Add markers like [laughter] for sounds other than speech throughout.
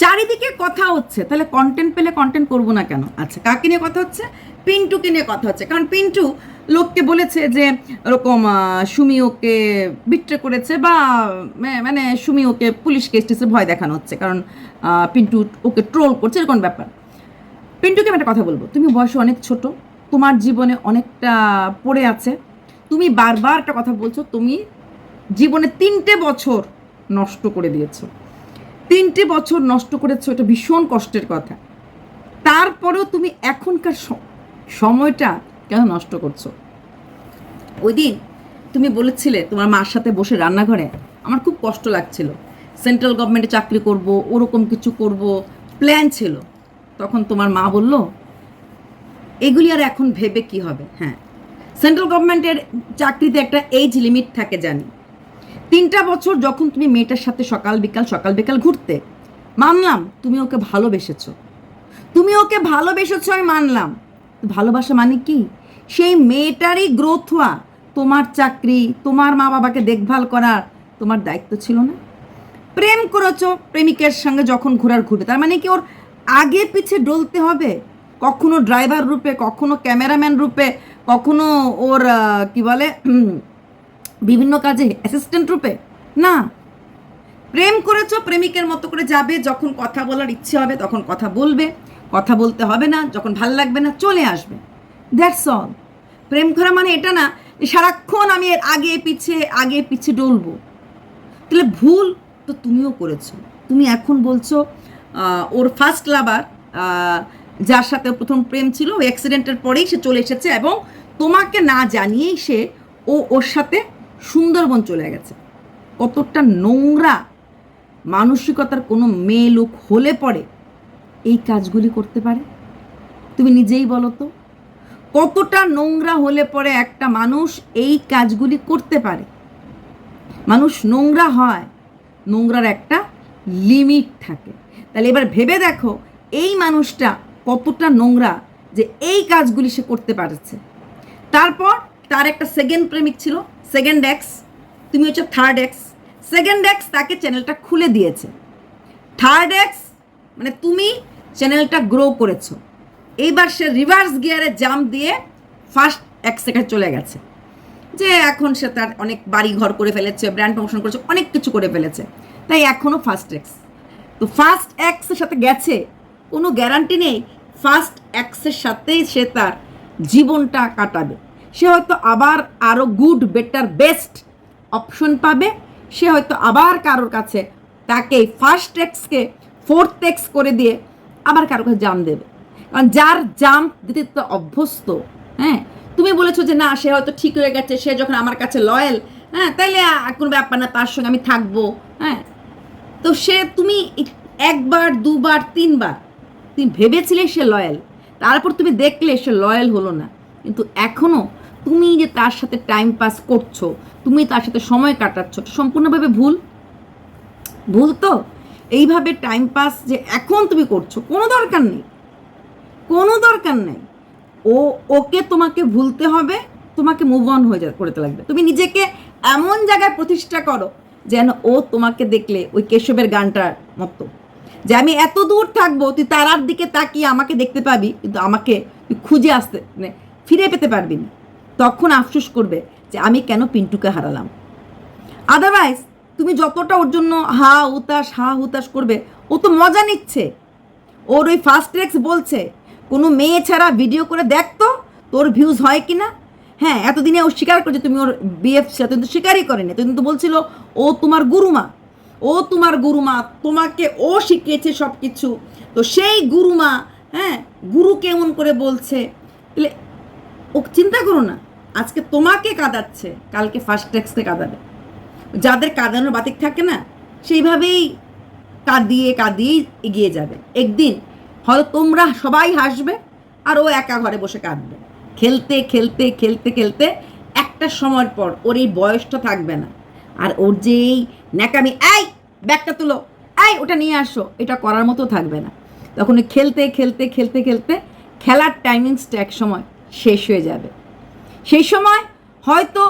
চারিদিকে কথা হচ্ছে। তাহলে কন্টেন্ট পেলে কন্টেন্ট করব না কেন? আচ্ছা কাকে নিয়ে কথা হচ্ছে? পিন্টুকে নিয়ে কথা হচ্ছে। কারণ পিন্টু লোককে বলেছে যে এরকম আহ, সুমি ওকে বিট্রে করেছে বা মানে সুমি ওকে পুলিশ কেস ভয় দেখানো হচ্ছে। কারণ পিন্টু ওকে ট্রোল করছে এরকম ব্যাপার। পিন্টুকে আমি একটা কথা বলব। তুমি বয়সে অনেক ছোট তোমার জীবনে অনেকটা পড়ে আছে। তুমি বারবার একটা কথা বলছো তুমি জীবনে তিনটে বছর নষ্ট করে দিয়েছ। তিনটে বছর নষ্ট করেছ, এটা ভীষণ কষ্টের কথা। তারপরেও তুমি এখনকার সময়টা কেন নষ্ট করছ? ওই দিন তুমি বলেছিলে তোমার মার সাথে বসে রান্নাঘরে, আমার খুব কষ্ট লাগছিল। সেন্ট্রাল গভর্নমেন্টে চাকরি করব, ওরকম কিছু করব, প্ল্যান ছিল। তখন তোমার মা বলল, এগুলি আর এখন ভেবে কি হবে? হ্যাঁ। সেন্ট্রাল গভর্নমেন্টের চাকরিতে একটা এজ লিমিট থাকে জানি। তিনটা বছর যখন তুমি মেয়েটার সাথে সকাল বিকাল সকাল বিকাল ঘুরতে, মানলাম তুমি ওকে ভালোবেসেছো। তুমি ওকে ভালোবেসেছ আমি মানলাম। ভালোবাসা মানে কি? সেই মেয়েটারই গ্রোথ হওয়া, তোমার চাকরি, তোমার মা বাবাকে দেখভাল করার তোমার দায়িত্ব ছিল না? প্রেম করেছ প্রেমিকের সঙ্গে যখন ঘোরার ঘুরবে তার মানে কি ওর আগে পিছে ডলতে হবে? কখনো ড্রাইভার রূপে, কখনো ক্যামেরাম্যান রূপে, কখনো ওর কি বলে বিভিন্ন কাজে অ্যাসিস্ট্যান্ট রূপে? না। প্রেম করেছ, প্রেমিকের মতো করে যাবে, যখন কথা বলার ইচ্ছে হবে তখন কথা বলবে। কথা বলতে হবে না, যখন ভালো লাগবে না চলে আসবে। দ্যাটস অল প্রেম করা মানে এটা না যে সারাক্ষণ আমি এর আগে পিছে আগে পিছে ডলবো। তাহলে ভুল তো তুমিও করেছ। তুমি এখন বলছো ওর ফার্স্ট লাভার যার সাথে প্রথম প্রেম ছিল ওই অ্যাক্সিডেন্টের পরেই সে চলে এসেছে এবং তোমাকে না জানিয়েই সে ও ওর সাথে সুন্দরবন চলে গেছে। কতটা নোংরা মানসিকতার কোনো মেয়ে লোক হলে পরে এই কাজগুলি করতে পারে? তুমি নিজেই বলো তো। কতটা নোংরা হলে পরে একটা মানুষ এই কাজগুলি করতে পারে? মানুষ নোংরা হয়, নোংরার একটা লিমিট থাকে। তাহলে এবার ভেবে দেখো, এই মানুষটা কতটা নোংরা যে এই কাজগুলি সে করতে পারছে। তারপর তার একটা সেকেন্ড প্রেমিক ছিল সেকেন্ড এক্স তুমি হচ্ছে থার্ড এক্স সেকেন্ড এক্স তাকে চ্যানেলটা খুলে দিয়েছে। থার্ড এক্স মানে তুমি চ্যানেলটা গ্রো করেছ। এইবার সে রিভার্স গিয়ারে জাম্প দিয়ে ফার্স্ট এক্সে চলে গেছে। যে এখন সে তার অনেক বাড়ি ঘর করে ফেলেছে ব্র্যান্ড প্রমোশন করেছে, অনেক কিছু করে ফেলেছে। তাই এখনও ফার্স্ট এক্স তো ফার্স্ট এক্সের সাথে গেছে, কোনো গ্যারান্টি নেই ফার্স্ট এক্সের সাথেই সে তার জীবনটা কাটাবে। সে হয়তো আবার আরও গুড বেটার বেস্ট অপশন পাবে। সে হয়তো আবার কারোর কাছে তাকে ফার্স্ট এক্সকে ফোর্থ এক্স করে দিয়ে আবার কারোর কাছে জাম দেবে। কারণ যার জাম দিতে তো অভ্যস্ত হ্যাঁ? তুমি বলেছ যে না, সে হয়তো ঠিক হয়ে গেছে, সে যখন আমার কাছে লয়াল হ্যাঁ? তাইলে কোনো ব্যাপার না, তার সঙ্গে আমি থাকব হ্যাঁ? তো সে, তুমি একবার, দুবার, তিনবার, তুমি ভেবেছিলে সে লয়াল তারপর তুমি দেখলে সে লয়াল হলো না। কিন্তু এখনও তুমি যে তার সাথে টাইম পাস করছ, তুমি তার সাথে সময় কাটাচ্ছ সম্পূর্ণভাবে ভুল। ভুল তো? এইভাবে টাইম পাস যে এখন তুমি করছ, কোনো দরকার নেই। কোনো দরকার নেই। ও, ওকে তোমাকে ভুলতে হবে, তোমাকে মুভ অন হয়ে যা, করতে লাগবে। তুমি নিজেকে এমন জায়গায় প্রতিষ্ঠা করো যেন ও তোমাকে দেখলে ওই কেশবের গানটার মতো যে আমি এত দূর থাকব, তুই তারার দিকে তাকিয়ে আমাকে দেখতে পাবি, কিন্তু আমাকে তুই খুঁজে আসতে মানে ফিরে পেতে পারবি না। তখন আফসোস করবে যে আমি কেন পিন্টুকে হারালাম। আদারওয়াইজ তুমি যতটা ওর জন্য হা হুতাশ হা, হুতাশ করবে, ও তো মজা নিচ্ছে। ওর ওই ফার্স্ট এক্স বলছে, কোনো মেয়ে ছাড়া ভিডিও করে দেখতো তোর ভিউজ হয় কি না হ্যাঁ এতদিনে ও স্বীকার করছে তুমি ওর বিএফ সাথে তো স্বীকারই করেনি। তুমি তো বলছিল, ও তোমার গুরুমা। ও তোমার গুরুমা, তোমাকে ও শিখিয়েছে সব কিছু তো সেই গুরুমা হ্যাঁ গুরু কেমন করে বলছে। তাহলে ও চিন্তা করো না। আজকে তোমাকে কাঁদাচ্ছে, কালকে ফার্স্ট এক্সকে কাঁদাবে। যাদের কাঁদানোর বাতিক থাকে না, সেইভাবেই কাঁদিয়ে কাঁদিয়েই এগিয়ে যাবে। একদিন হয়তো তোমরা সবাই হাসবে, আর ও একা ঘরে বসে কাঁদবে। খেলতে খেলতে খেলতে খেলতে একটা সময়ের পর ওর এই বয়সটা থাকবে না। আর ওর যে এই ন্যাকামি, এই, ব্যাগটা তুলো, এই, ওটা নিয়ে আসো। এটা করার মতো থাকবে না। তখন খেলতে খেলতে খেলতে খেলতে খেলার টাইমিংসটা এক সময় শেষ হয়ে যাবে। সেই সময় হয়তো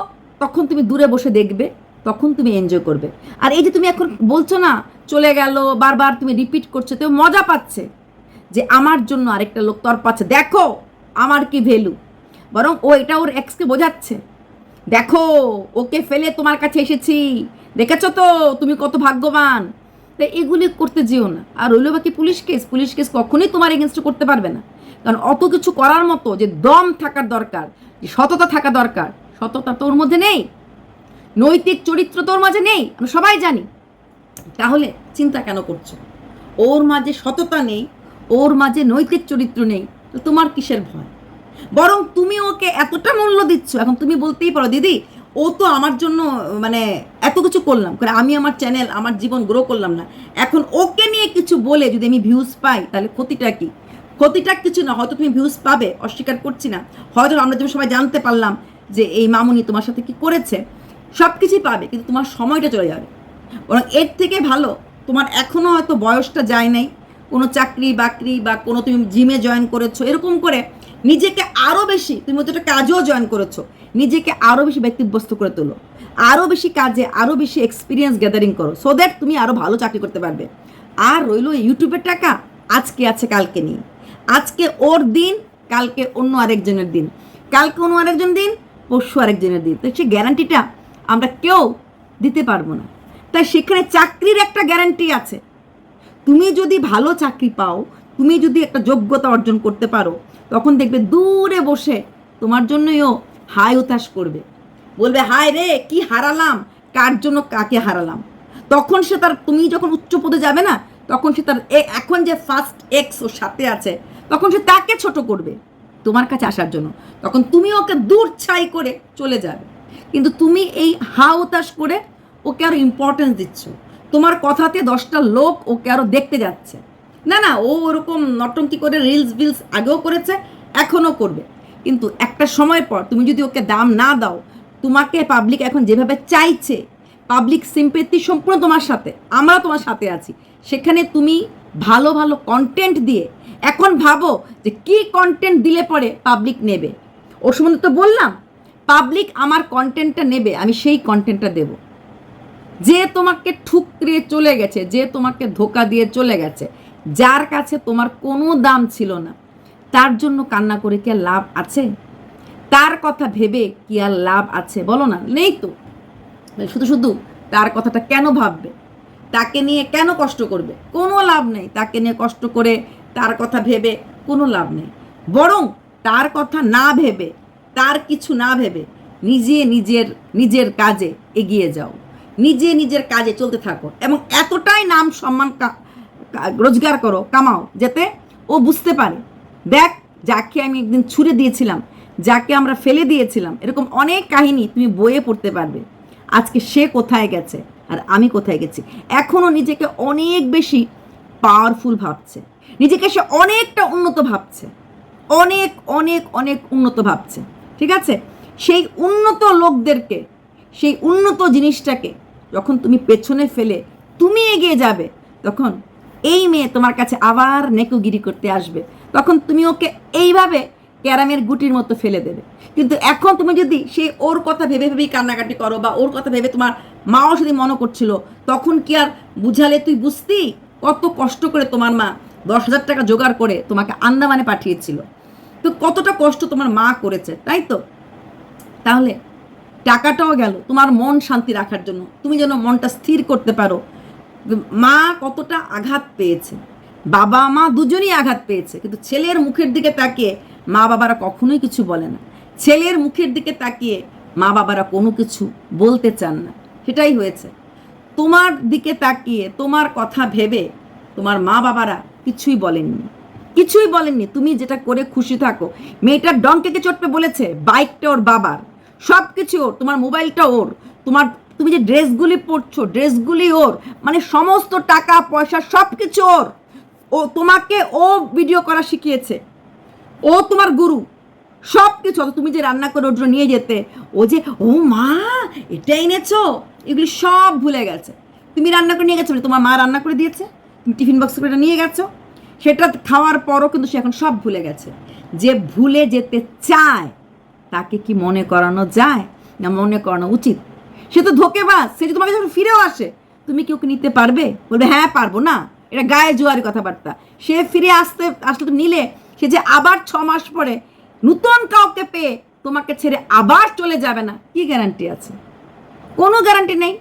তখন তুমি দূরে বসে দেখবে, তখন তুমি এনজয় করবে। আর এই যে তুমি এখন বলছো না, চলে গেল, বারবার তুমি রিপিট করছ, তো মজা পাচ্ছে যে আমার জন্য আরেকটা লোক তর পাচ্ছে দেখো আমার কি ভ্যালু বরং ও এটা ওর এক্সকে বোঝাচ্ছে। দেখো, ওকে ফেলে তোমার কাছে এসেছি। দেখেছ তো, তুমি কত ভাগ্যবান। তো এগুলি করতে যেও না। আর রইল বাকি পুলিশ কেস পুলিশ কেস কখনোই তোমার এগেনস্ট করতে পারবে না। কারণ অত কিছু করার মতো যে দম থাকার দরকার, যে সততা থাকা দরকার, সততা তোর মধ্যে নেই। নৈতিক চরিত্র তোর মাঝে নেই, আমরা সবাই জানি। তাহলে চিন্তা কেন করছ? ওর মাঝে সততা নেই, ওর মাঝে নৈতিক চরিত্র নেই, তো তোমার কিসের ভয়? বরং তুমি ওকে এতটা মূল্য দিচ্ছ, এখন তুমি বলতেই পারো, দিদি, ও তো আমার জন্য মানে এত কিছু করলাম কারণ আমি আমার চ্যানেল আমার জীবন গ্রো করলাম না। এখন ওকে নিয়ে কিছু বলে যদি আমি ভিউজ পাই, তাহলে ক্ষতিটা কি? ক্ষতিটা কিছু না, হয়তো তুমি ভিউজ পাবে, অস্বীকার করছি না। হয়তো আমরা যেমন সবাই জানতে পারলাম যে এই মামুনি তোমার সাথে কি করেছে সব কিছুই পাবে, কিন্তু তোমার সময়টা চলে যাবে। বরং এর থেকে ভালো, তোমার এখনও হয়তো বয়সটা যায় নাই, কোনো চাকরি, বাকরি বা কোনো তুমি জিমে জয়েন করেছ, এরকম করে নিজেকে আরও বেশি, তুমি হয়তো একটা কাজেও জয়েন করেছ, নিজেকে আরও বেশি ব্যক্তিব্যস্ত করে তোলো আরও বেশি কাজে আরও বেশি এক্সপিরিয়েন্স গ্যাদারিং করো সো দ্যাট তুমি আরও ভালো চাকরি করতে পারবে। আর রইল ইউটিউবের টাকা, আজকে আছে, কালকে নেই। আজকে ওর দিন, কালকে অন্য আরেকজনের দিন। কালকে অন্য আরেকজন দিন, পরশু আরেকজনের দিন। তো সেই গ্যারান্টিটা আমরা কেউ দিতে পারব না। তাই সেখানে চাকরির একটা গ্যারান্টি আছে। তুমি যদি ভালো চাকরি পাও, তুমি যদি একটা যোগ্যতা অর্জন করতে পারো, তখন দেখবে দূরে বসে তোমার জন্যই ও হাই উতাস করবে। বলবে, হায় রে, কি হারালাম? কার জন্য কাকে হারালাম? তখন সে তার, তুমি যখন উচ্চ পদে যাবে না, তখন সে তার এখন যে ফার্স্ট এক্স ওর সাথে আছে তখন সে তাকে ছোট করবে তোমার কাছে আসার জন্য। তখন তুমি ওকে দূর ছাই করে চলে যাবে। কিন্তু তুমি এই হা উতাস করে ওকে আরও ইম্পর্টেন্স দিচ্ছ। তোমার কথাতে দশটা লোক ওকে আরও দেখতে যাচ্ছে। না না, ও ওরকম নটঙ্কি করে রিলস বিলস আগেও করেছে, এখনও করবে। কিন্তু একটা সময় পর তুমি যদি ওকে দাম না দাও, তোমাকে পাবলিক এখন যেভাবে চাইছে পাবলিক সিম্পেথি সম্পূর্ণ তোমার সাথে, আমরা তোমার সাথে আছি। সেখানে তুমি ভালো ভালো কন্টেন্ট দিয়ে। এখন ভাবো যে কি কন্টেন্ট দিলে পরে পাবলিক নেবে। ও সম্বন্ধে তো বললাম পাবলিক আমার কন্টেন্টটা নেবে, আমি সেই কন্টেন্টটা দেব। যে তোমাকে ঠুকরে চলে গেছে, যে তোমাকে ধোকা দিয়ে চলে গেছে, যার কাছে তোমার কোনো দাম ছিল না, তার জন্য কান্না করে কি আর লাভ আছে? তার কথা ভেবে কি আর লাভ আছে? বলো না, নেই তো। শুধু শুধু তার কথাটা কেন ভাববে? তাকে নিয়ে কেন কষ্ট করবে? কোনো লাভ নেই। তাকে নিয়ে কষ্ট করে তার কথা ভেবে কোনো লাভ নেই। বরং তার কথা না ভেবে, তার কিছু না ভেবে নিজে নিজের নিজের কাজে এগিয়ে যাও। নিজে নিজের কাজে চলতে থাকো এবং এতটাই নাম সম্মান রোজগার করো, কামাও, যাতে ও বুঝতে পারে। দেখ, যাকে আমি একদিন ছুড়ে দিয়েছিলাম, যাকে আমরা ফেলে দিয়েছিলাম, এরকম অনেক কাহিনী তুমি বইয়ে পড়তে পারবে। আজকে সে কোথায় গেছে? আর আমি কোথায় গেছি? এখনও নিজেকে অনেক বেশি পাওয়ারফুল ভাবছে। নিজেকে সে অনেকটা উন্নত ভাবছে। অনেক অনেক অনেক উন্নত ভাবছে। ঠিক আছে? সেই উন্নত লোকদেরকে, সেই উন্নত জিনিসটাকে যখন তুমি পেছনে ফেলে তুমি এগিয়ে যাবে, তখন এই মেয়ে তোমার কাছে আবার নেকুগিরি করতে আসবে। তখন তুমি ওকে এইভাবে ক্যারামের গুটির মতো ফেলে দেবে। কিন্তু এখন তুমি যদি সেই ওর কথা ভেবে ভেবেই কান্নাকাটি করো বা ওর কথা ভেবে তোমার মাও যদি মনে করছিল, তখন কি আর বুঝালে তুই বুঝতি? কত কষ্ট করে তোমার মা দশ হাজার টাকা জোগাড় করে তোমাকে আন্দামানে পাঠিয়েছিল। তো কতটা কষ্ট তোমার মা করেছে, তাই তো? তাহলে টাকাটাও গেল তোমার মন শান্তি রাখার জন্য। তুমি যেন মনটা স্থির করতে পারো। মা কতটা আঘাত পেয়েছে। বাবা মা দুজনই আঘাত পেয়েছে। কিন্তু ছেলের মুখের দিকে তাকিয়ে মা বাবারা কখনোই কিছু বলে না। ছেলের মুখের দিকে তাকিয়ে মা বাবারা কোনো কিছু বলতে চান না। সেটাই হয়েছে। তোমার দিকে তাকিয়ে তোমার কথা ভেবে তোমার মা বাবারা কিছুই বলেননি। কিছুই বলেননি। তুমি যেটা করে খুশি থাকো। মেয়েটার ডঙ্কেকে চটপে বলেছে? বাইকটা ওর বাবার। সব কিছু ওর। তোমার মোবাইলটা ওর। তোমার, তুমি যে ড্রেসগুলি পরছো, ড্রেসগুলি ওর। মানে সমস্ত টাকা, পয়সা সব কিছু ওর। ও তোমাকে ও ভিডিও করা শিখিয়েছে। ও তোমার গুরু। সব কিছু অত তুমি যে রান্না করে ওর নিয়ে যেতে, ও যে, ও মা এটা এনেছো? এগুলি সব ভুলে গেছে। তুমি রান্না করে নিয়ে গেছো মানে তোমার মা রান্না করে দিয়েছে? তুমি টিফিন বক্স করে নিয়ে গেছো? সেটা খাওয়ার পরও কিন্তু সে এখন সব ভুলে গেছে। যে ভুলে যেতে চায়, তাকে কি মনে করানো যায়? না মনে করানো উচিত? সে তো ধোকেবাজ, সে যদি তোমাকে যখন ফিরেও আসে, তুমি কি ওকে নিতে পারবে? বলবে হ্যাঁ পারব না। এটা গায়ে জোয়ারি কথাবার্তা। সে ফিরে আসতে, আসলে তুমি নিলে সে যে আবার ছ মাস পরে নূতন কাউকে পেয়ে তোমাকে ছেড়ে আবার চলে যাবে না, কি গ্যারান্টি আছে? কোনো গ্যারান্টি নেই।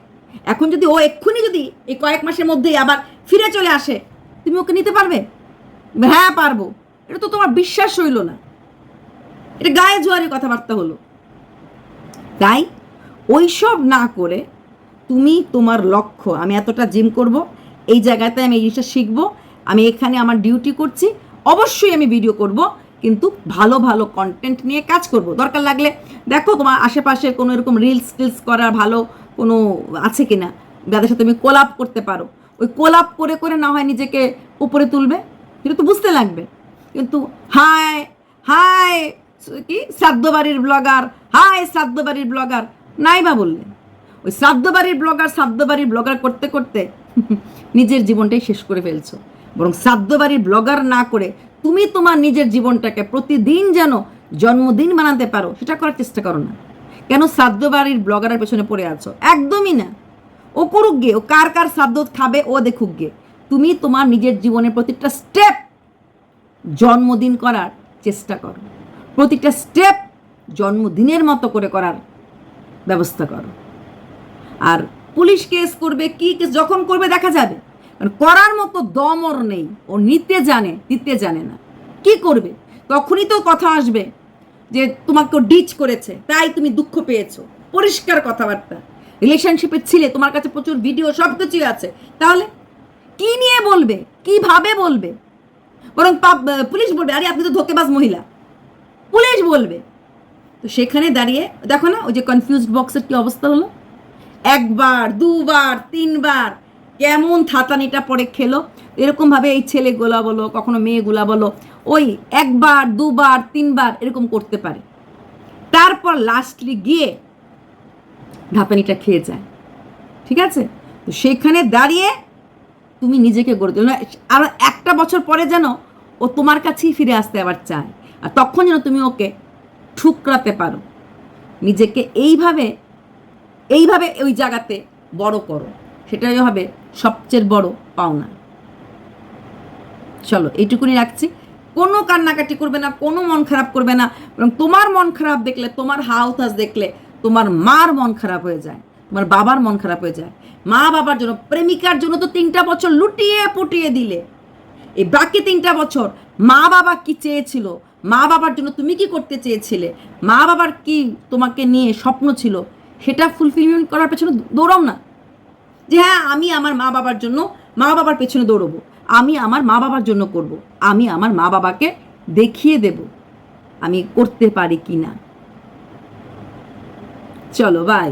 এখন যদি ও এক্ষুনি যদি এই কয়েক মাসের মধ্যেই আবার ফিরে চলে আসে, তুমি ওকে নিতে পারবে? হ্যাঁ পারব। এটা তো তোমার বিশ্বাস হইল না। এটা গায়ে জোয়ারি কথাবার্তা হলো। তাই ওইসব না করে তুমি তোমার লক্ষ্য, আমি এতটা জিম করব, এই জায়গাতে আমি এই জিনিসটা শিখব, আমি এখানে আমার ডিউটি করছি অবশ্যই আমি ভিডিও করব, কিন্তু ভালো ভালো কন্টেন্ট নিয়ে কাজ করব। দরকার লাগলে দেখো তোমার আশেপাশে কোনো এরকম রিলস টিলস করার ভালো কোনো আছে কি না যাদের সাথে তুমি কোলাপ করতে পারো। ওই কোলাপ করে করে না হয় নিজেকে উপরে তুলবে, এটা তো বুঝতে লাগবে। কিন্তু হায় হায়, কি? শ্রাদ্ধবাড়ির ব্লগার হাই শ্রাদ্ধবাড়ির ব্লগার নাই বা বললে। ওই শ্রাদ্ধবাড়ির ব্লগার শ্রাদ্ধবাড়ির ব্লগার করতে করতে [laughs] নিজের জীবনটাই শেষ করে ফেলছো। বরং শ্রাদ্ধবাড়ির ব্লগার না করে তুমি তোমার নিজের জীবনটাকে প্রতিদিন যেন জন্মদিন বানাতে পারো, সেটা করার চেষ্টা করো না। কেন শ্রাদ্ধবাড়ির ব্লগারের পেছনে পড়ে আছো? একদমই না। ও করুক গে ও কার কার শ্রাদ্ধ খাবে, ও দেখুক গে তুমি তোমার নিজের জীবনের প্রতিটা স্টেপ জন্মদিন করার চেষ্টা করো। প্রতিটা স্টেপ জন্মদিনের মতো করে করার ব্যবস্থা করো। আর পুলিশ কেস করবে, কি কেস যখন করবে দেখা যাবে। কারণ করার মতো দম ওর নেই। ও নিতে জানে, দিতে জানে না। কি করবে? তখনই তো কথা আসবে যে তোমাকে ডিচ করেছে, তাই তুমি দুঃখ পেয়েছ। পরিষ্কার কথাবার্তা। রিলেশনশিপে ছিলে, তোমার কাছে প্রচুর ভিডিও, সব কিছুই আছে। তাহলে কি নিয়ে বলবে? কীভাবে বলবে? বরং পুলিশ বলবে, আরে, আপনি তো ধোকেবাজ মহিলা। পুলিশ বলবে। তো সেখানে দাঁড়িয়ে, দেখো না, ওই যে কনফিউজড বক্সের কি অবস্থা হলো? একবার, দুবার, তিনবার কেমন থাতানিটা পরে খেলো। এরকমভাবে এই ছেলেগুলা বলো কখনো মেয়েগুলা বলো ওই একবার, দুবার, তিনবার এরকম করতে পারে। তারপর লাস্টলি গিয়ে ধাপানিটা খেয়ে যায়। ঠিক আছে? তো সেখানে দাঁড়িয়ে তুমি নিজেকে গড়ে তোলো আর একটা বছর পরে যেন ও তোমার কাছেই ফিরে আসতে আবার চায়। আর তখন যেন তুমি ওকে ঠুকরাতে পারো। নিজেকে এইভাবে এইভাবে ওই জায়গাতে বড় করো। সেটাই হবে সবচেয়ে বড় পাওনা। চলো, এইটুকুনি রাখছি। কোনো কান্নাকাটি করবে না, কোনো মন খারাপ করবে না এবং তোমার মন খারাপ দেখলে, তোমার হাউস হাউতাস দেখলে, তোমার মার মন খারাপ হয়ে যায়, তোমার বাবার মন খারাপ হয়ে যায়। মা বাবার জন্য, প্রেমিকার জন্য তো তিনটা বছর লুটিয়ে পুটিয়ে দিলে। এই বাকি তিনটা বছর মা বাবা কি চেয়েছিল? মা বাবার জন্য তুমি কি করতে চেয়েছিলে? মা বাবার কি তোমাকে নিয়ে স্বপ্ন ছিল? সেটা ফুলফিলমেন্ট করার পেছনে দৌড়াও না। যে হ্যাঁ আমি আমার মা বাবার জন্য মা বাবার পেছনে দৌড়বো। আমি আমার মা বাবার জন্য করব। আমি আমার মা বাবাকে দেখিয়ে দেব আমি করতে পারি কি না চলো বাই